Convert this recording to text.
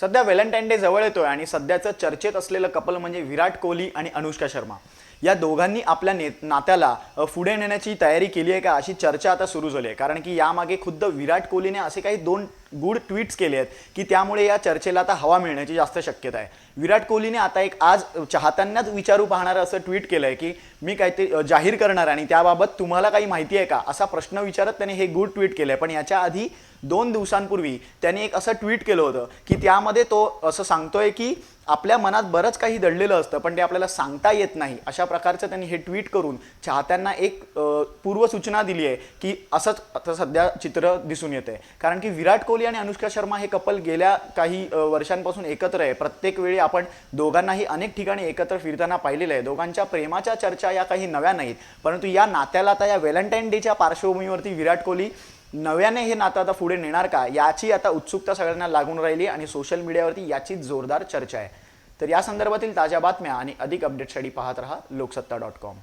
सध्या Valentine day जवळ येतोय आणि सध्याचं चर्चेत असलेलं कपल म्हणजे विराट कोहली आणि अनुष्का शर्मा. या दोघांनी आपल्या ने नात्याला पुढे नेण्याची तयारी केली आहे का अशी चर्चा आता सुरू झाली आहे. कारण की यामागे खुद्द विराट कोहलीने असे काही दोन गुड ट्विट्स केले आहेत की त्यामुळे या चर्चेला आता हवा मिळण्याची जास्त शक्यता आहे. विराट कोहलीने आता एक आज चाहत्यांनाच विचारू पाहणारं असं ट्विट केलं आहे की मी काहीतरी जाहीर करणार आणि त्याबाबत तुम्हाला काही माहिती आहे का असा प्रश्न विचारत त्याने हे गुड ट्विट केलं आहे पण याच्या आधी दोन दिवसांपूर्वी त्याने एक असं ट्विट केलं होतं की त्यामध्ये तो असं सांगतोय की आपल्या मनात बरंच काही दडलेलं असतं पण ते आपल्याला सांगता येत नाही. अशा प्रकारचं त्यांनी हे ट्विट करून चाहत्यांना एक पूर्वसूचना दिली आहे की असंच आता सध्या चित्र दिसून येते कारण की विराट कोहली आणि अनुष्का शर्मा हे कपल गेल्या काही वर्षांपासून एकत्र आहे. प्रत्येक वेळी आपण दोघांनाही अनेक ठिकाणी एकत्र फिरताना पाहिलेलं आहे. दोघांच्या प्रेमाच्या चर्चा या काही नव्या नाहीत. परंतु या नात्याला आता या व्हॅलेंटाईन डेच्या पार्श्वभूमीवरती विराट कोहली नव्याने हे नातं आता पुढे नेणार का याची आता उत्सुकता सगळ्यांना लागून राहिली आणि सोशल मीडियावरती याची जोरदार चर्चा आहे. तर या संदर्भातील ताज्या बातम्या आणि अधिक अपडेटसाठी पाहत रहा लोकसत्ता डॉट कॉम